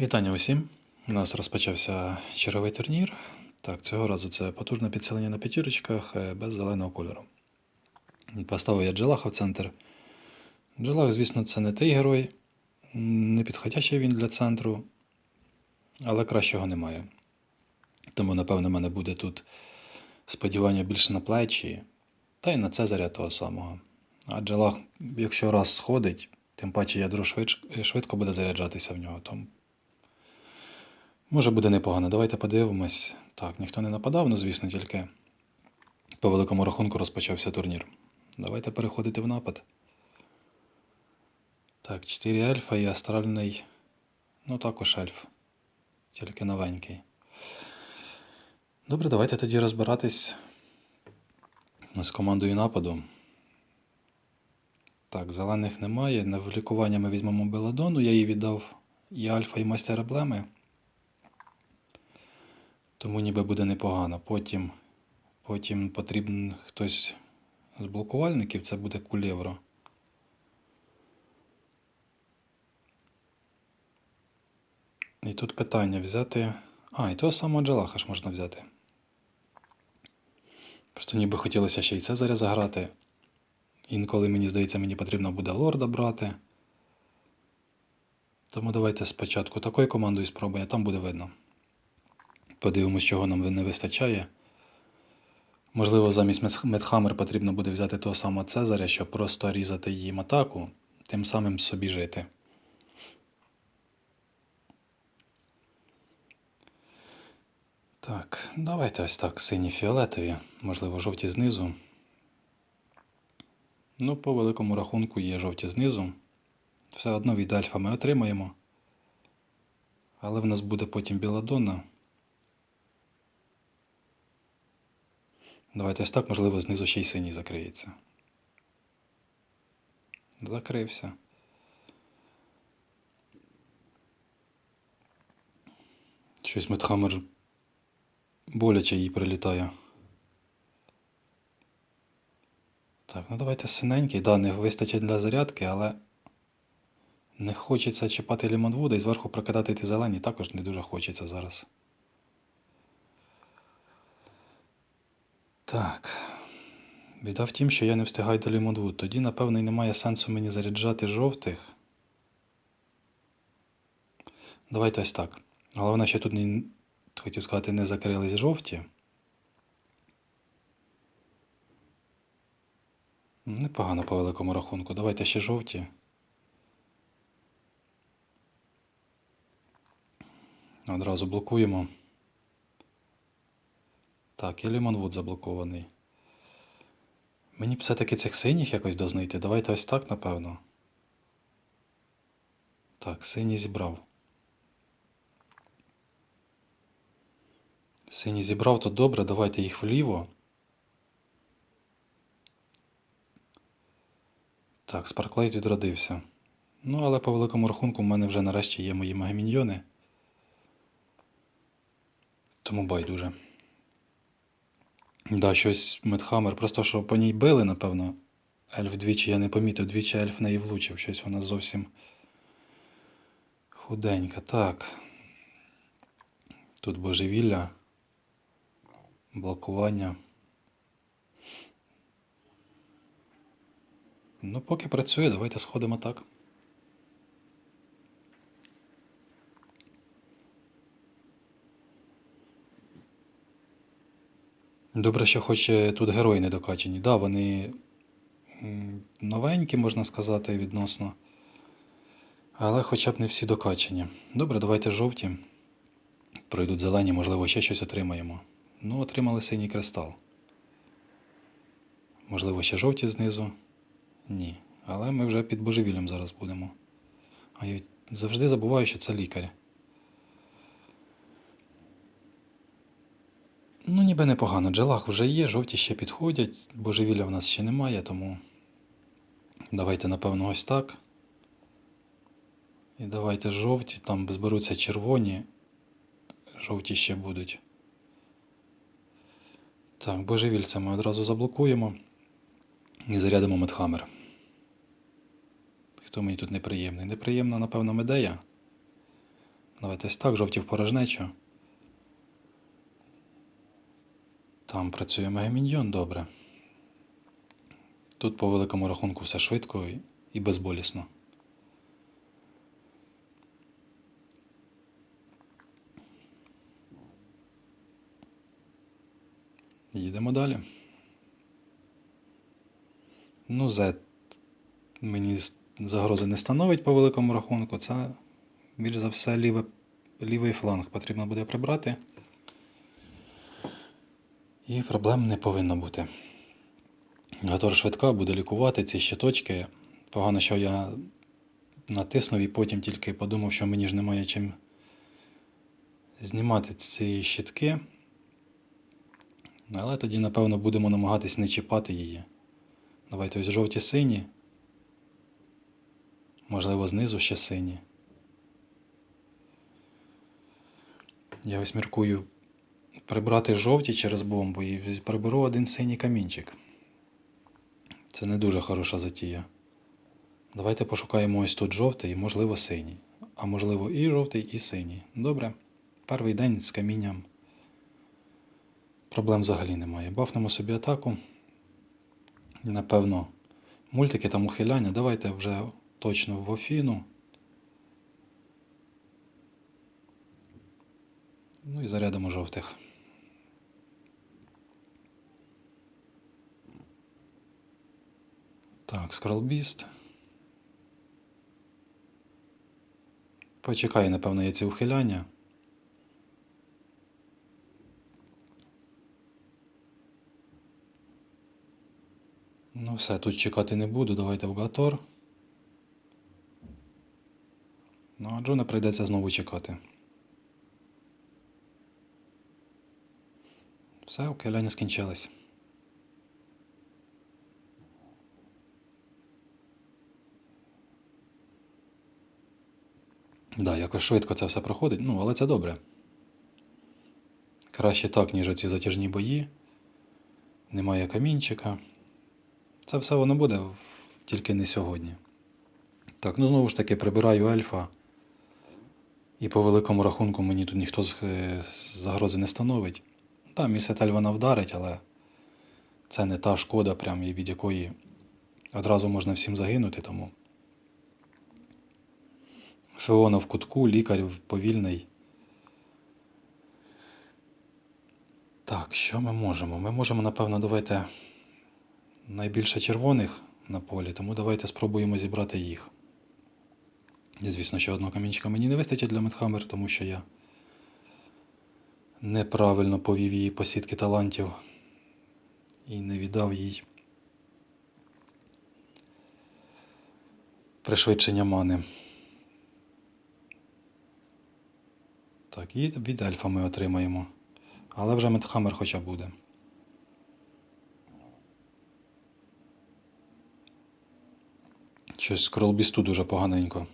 Вітання усім! У нас розпочався черговий турнір. Так, цього разу це потужне підсилення на п'ятірочках е, без зеленого кольору. Поставив я Джелаха в центр. Джелах, звісно, це не той герой, не підходящий він для центру, але кращого немає. Тому, напевно, в мене буде тут сподівання більше на плечі, та й на Цезаря того самого. А Джелах, якщо раз сходить, тим паче ядро швидко буде заряджатися в нього. Тому Може буде непогано. Давайте подивимось. Так, ніхто не нападав, ну звісно, тільки по великому рахунку розпочався турнір. Давайте переходити в напад. Так, 4 ельфа і астральний. Ну також ельф. Тільки новенький. Добре, давайте тоді розбиратись з командою нападу. Так, зелених немає. На лікування ми візьмемо Беладону, я їй віддав і Альфа, і мастер Еблеми. Тому ніби буде непогано. Потім, потім потрібен хтось з блокувальників, це буде кулєвро. І тут питання взяти. А, і того самого Джалаха ж можна взяти. Просто ніби хотілося ще й Цезаря заграти. Інколи, мені здається, мені потрібно буде лорда брати. Тому давайте спочатку такою командою спробуємо, там буде видно. Подивимось, чого нам не вистачає. Можливо, замість Медхаммер потрібно буде взяти того самого Цезаря, щоб просто різати їм атаку, тим самим собі жити. Так, давайте ось так, сині фіолетові, можливо, жовті знизу. Ну, по великому рахунку є жовті знизу. Все одно від альфа ми отримаємо. Але в нас буде потім біладона. Давайте ось так, можливо, знизу ще й синій закриється. Закрився. Щось Медхаммер боляче їй прилітає. Так, ну давайте синенький. Да, не вистачить для зарядки, але не хочеться чіпати лімонвуда і зверху прокидати ті зелені також не дуже хочеться зараз. Так. Біда в тім, що я не встигаю до Лімонвуд. Тоді, напевно, і немає сенсу мені заряджати жовтих. Давайте ось так. Головне, що тут не, хотів сказати, не закрились жовті. Непогано по великому рахунку. Давайте ще жовті. Одразу блокуємо. Так, і Лімонвуд заблокований. Мені б все-таки цих синіх якось дознайти. Давайте ось так, напевно. Так, синій зібрав. Синій зібрав, то добре, давайте їх вліво. Так, Спарклайт відродився. Ну, але по великому рахунку в мене вже нарешті є мої магаміньйони. Тому байдуже. Да, щось Медхаммер. Просто що по ній били, напевно. Ельф двічі я не помітив, двічі ельф неї влучив. Щось вона зовсім худенька. Так. Тут божевілля. Блокування. Ну, поки працює, давайте сходимо так. Добре, що хоч е, тут герої не докачені. Да, вони новенькі, можна сказати, відносно. Але хоча б не всі докачені. Добре, давайте жовті. Пройдуть зелені, можливо, ще щось отримаємо. Ну, отримали синій кристал. Можливо, ще жовті знизу. Ні. Але ми вже під божевіллям зараз будемо. А я завжди забуваю, що це лікар. Ну, ніби непогано. Джелах вже є, жовті ще підходять. Божевілля в нас ще немає, тому давайте, напевно, ось так. І давайте жовті, там зберуться червоні. Жовті ще будуть. Так, божевільця ми одразу заблокуємо і зарядимо Медхаммер. Хто мені тут неприємний? Неприємна, напевно, медея. Давайте ось так, жовті в порожнечу. Там працює мегаміньйон добре. Тут по великому рахунку все швидко і- безболісно. Їдемо далі. Ну, Z мені загрози не становить по великому рахунку. Це, більш за все, ліве, лівий фланг потрібно буде прибрати. І проблем не повинно бути. Гатор швидка буде лікувати ці щиточки. Погано, що я натиснув і потім тільки подумав, що мені ж немає чим знімати ці щитки. Але тоді, напевно, будемо намагатись не чіпати її. Давайте ось жовті сині. Можливо, знизу ще сині. Я ось міркую прибрати жовті через бомбу і приберу один синій камінчик. Це не дуже хороша затія. Давайте пошукаємо ось тут жовтий і, можливо, синій. А можливо, і жовтий, і синій. Добре. Перший день з камінням. Проблем взагалі немає. Бафнемо собі атаку. Напевно, мультики там ухиляння. Давайте вже точно в Офіну. Ну і зарядимо жовтих. Так, скролбіст. Почекай, напевно, я ці ухиляння. Ну все, тут чекати не буду, давайте в Гатор. Ну, а Джона прийдеться знову чекати. Все, ухиляння скінчились. Да, якось швидко це все проходить, ну, але це добре. Краще так, ніж оці затяжні бої. Немає камінчика. Це все воно буде, тільки не сьогодні. Так, ну знову ж таки прибираю ельфа. І по великому рахунку мені тут ніхто з загрози не становить. Так, місетель вона вдарить, але це не та шкода, прям, від якої одразу можна всім загинути, тому. Феона в кутку, лікар повільний. Так, що ми можемо? Ми можемо, напевно, давайте найбільше червоних на полі, тому давайте спробуємо зібрати їх. І, звісно, що одного камінчика мені не вистачить для Медхаммер, тому що я неправильно повів її по сітки талантів і не віддав їй пришвидшення мани. Так, і від ельфа ми отримаємо. Але вже Медхаммер хоча буде. Щось з кролбісту дуже поганенько.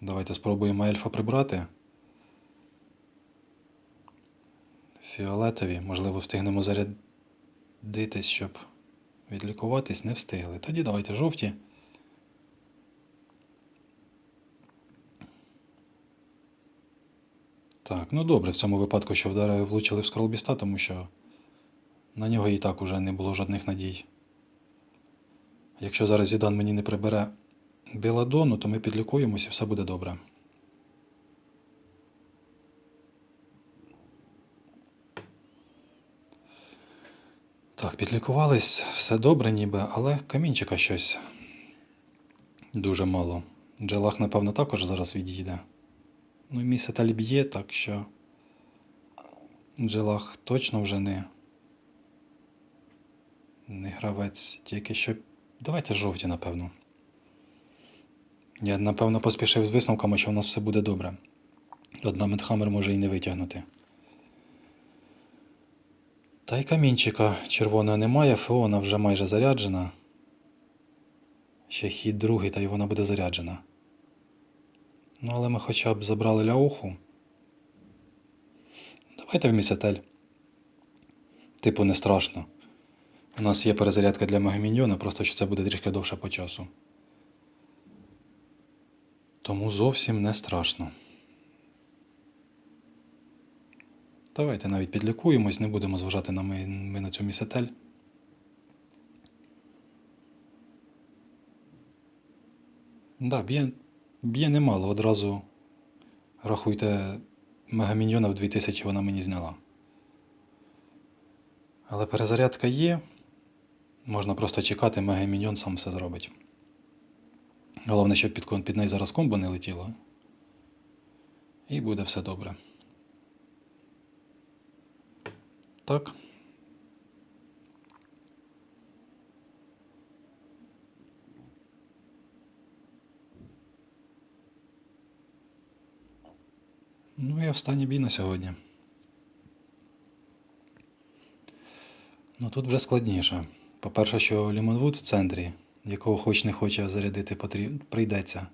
Давайте спробуємо ельфа прибрати. Фіолетові, можливо, встигнемо зарядитись, щоб відлікуватись, не встигли. Тоді давайте жовті. Так, ну добре, в цьому випадку, що вдари влучили в скролбіста, тому що на нього і так уже не було жодних надій. Якщо зараз Зідан мені не прибере Біладону, то ми підлікуємось і все буде добре. Так, підлікувались, все добре ніби, але камінчика щось дуже мало. Джелах, напевно, також зараз відійде. Ну сетель б'є, так що Джелах точно вже не, не гравець, тільки що. Давайте жовті, напевно. Я, напевно, поспішив з висновками, що у нас все буде добре. Одна Медхаммер може і не витягнути. Та й камінчика червоного немає, Феона вже майже заряджена. Ще хід другий, та й вона буде заряджена. Ну, але ми хоча б забрали ляуху. Давайте в місетель. Типу, не страшно. У нас є перезарядка для Мегаміньйона, просто що це буде трішки довше по часу. Тому зовсім не страшно. Давайте навіть підлікуємось, не будемо зважати на ми, ми на цю місетель. Да, б'є, б'є немало. Одразу рахуйте, мегаміньйона в 2000 вона мені зняла. Але перезарядка є. Можна просто чекати, мегаміньйон сам все зробить. Головне, щоб під, під неї зараз комбо не летіло. І буде все добре. Так. Ну і останній бій на сьогодні. Ну тут вже складніше. По-перше, що Лімонвуд в центрі, якого хоч не хоче зарядити, потріб... прийдеться.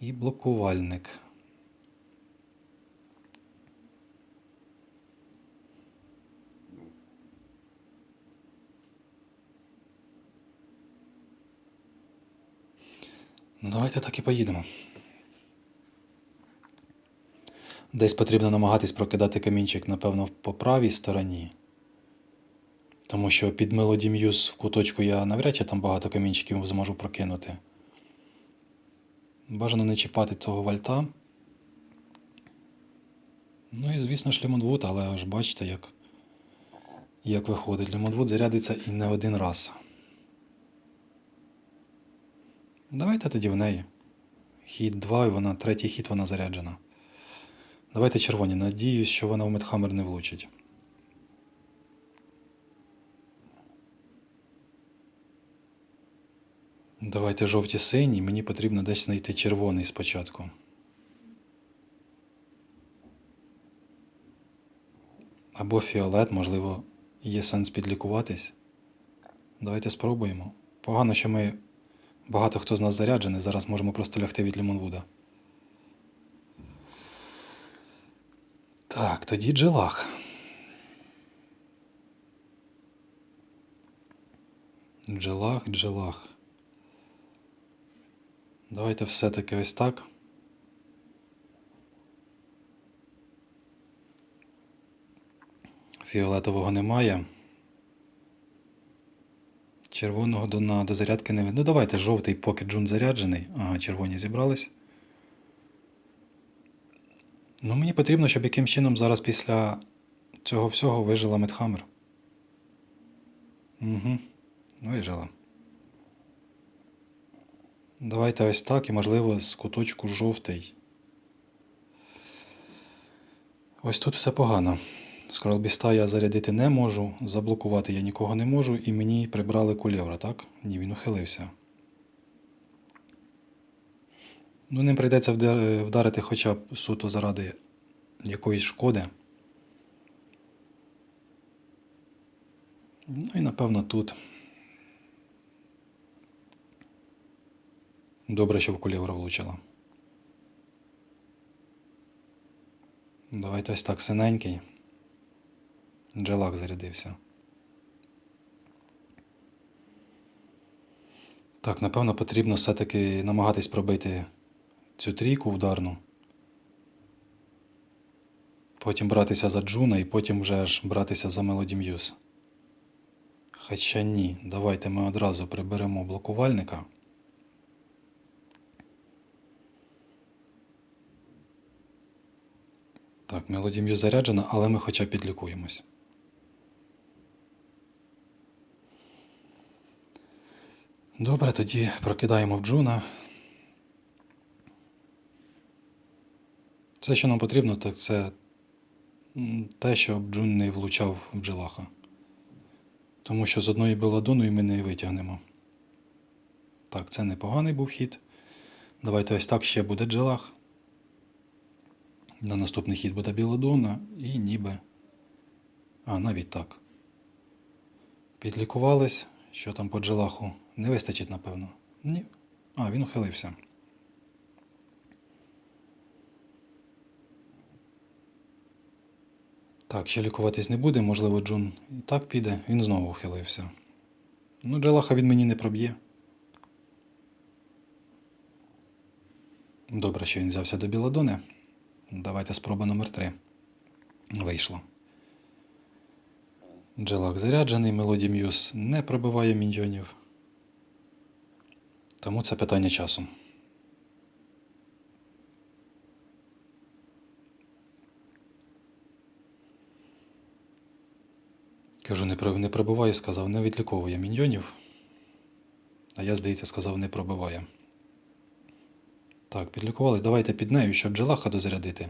І блокувальник. Ну, давайте так і поїдемо. Десь потрібно намагатись прокидати камінчик, напевно, по правій стороні. Тому що під Melody Muse в куточку я навряд чи там багато камінчиків зможу прокинути. Бажано не чіпати того вальта. Ну і, звісно ж, Лімонвуд, але ж бачите, як, як виходить. Лімонвуд зарядиться і не один раз. Давайте тоді в неї. Хід 2, і вона, третій хід вона заряджена. Давайте червоні. Надіюсь, що вона в Медхаммер не влучить. Давайте жовті сині. Мені потрібно десь знайти червоний спочатку. Або фіолет, можливо, є сенс підлікуватись. Давайте спробуємо. Погано, що ми багато хто з нас заряджений. Зараз можемо просто лягти від Лімонвуда. Так, тоді джелах. Джелах, джелах. Давайте все-таки ось так. Фіолетового немає. Червоного до, на, до зарядки не. Ну давайте жовтий, поки джун заряджений. Ага, червоні зібрались. Ну, мені потрібно, щоб яким чином зараз після цього всього вижила Медхаммер. Угу. Вижила. Давайте ось так і, можливо, з куточку жовтий. Ось тут все погано. Скролбіста я зарядити не можу, заблокувати я нікого не можу, і мені прибрали кульовра, так? Ні, він ухилився. Ну, ним прийдеться вдарити хоча б суто заради якоїсь шкоди. Ну і напевно тут. Добре, що в кулівра влучила. Давайте ось так синенький. Джелак зарядився. Так, напевно, потрібно все-таки намагатись пробити цю трійку вдарну. Потім братися за Джуна і потім вже ж братися за Melody Muse. Хоча ні, давайте ми одразу приберемо блокувальника. Так, Melody Muse заряджена, але ми хоча підлікуємось. Добре, тоді прокидаємо в Джуна. Все, що нам потрібно, так це те, щоб Джун не влучав в Джелаха. Тому що з одної беладоною ми не витягнемо. Так, це непоганий був хід. Давайте ось так ще буде Джелах. На наступний хід буде Біладона і ніби. А, навіть так. Підлікувались. Що там по Джелаху? Не вистачить, напевно. Ні. А, він ухилився. Так, ще лікуватись не буде, можливо, Джун і так піде, він знову ухилився. Ну, Джелаха він мені не проб'є. Добре, що він взявся до Біладони. Давайте спроба номер 3. Вийшло. Джелак заряджений, Мелоді М'юз не пробиває міньйонів. Тому це питання часу. Кажу, не, про- не пробиває, сказав, не відліковує міньйонів. А я, здається, сказав, не пробиває. Так, підлікувались. Давайте під нею, щоб джелаха дозарядити.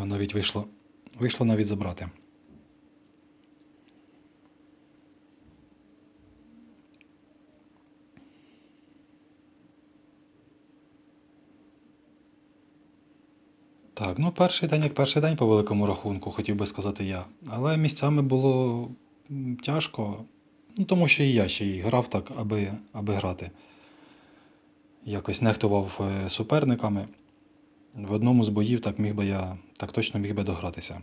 А навіть вийшло. Вийшло навіть забрати. Так, ну перший день як перший день по великому рахунку, хотів би сказати я. Але місцями було тяжко, ну тому що і я ще й грав так, аби, аби грати. Якось нехтував е, суперниками. В одному з боїв так міг би я, так точно міг би догратися.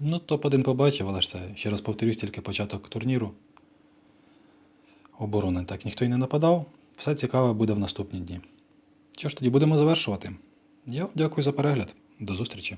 Ну, топ-1 побачив, але ж це, ще раз повторюсь, тільки початок турніру. Оборони так ніхто й не нападав. Все цікаве буде в наступні дні. Що ж тоді будемо завершувати? Я дякую за перегляд. До зустрічі.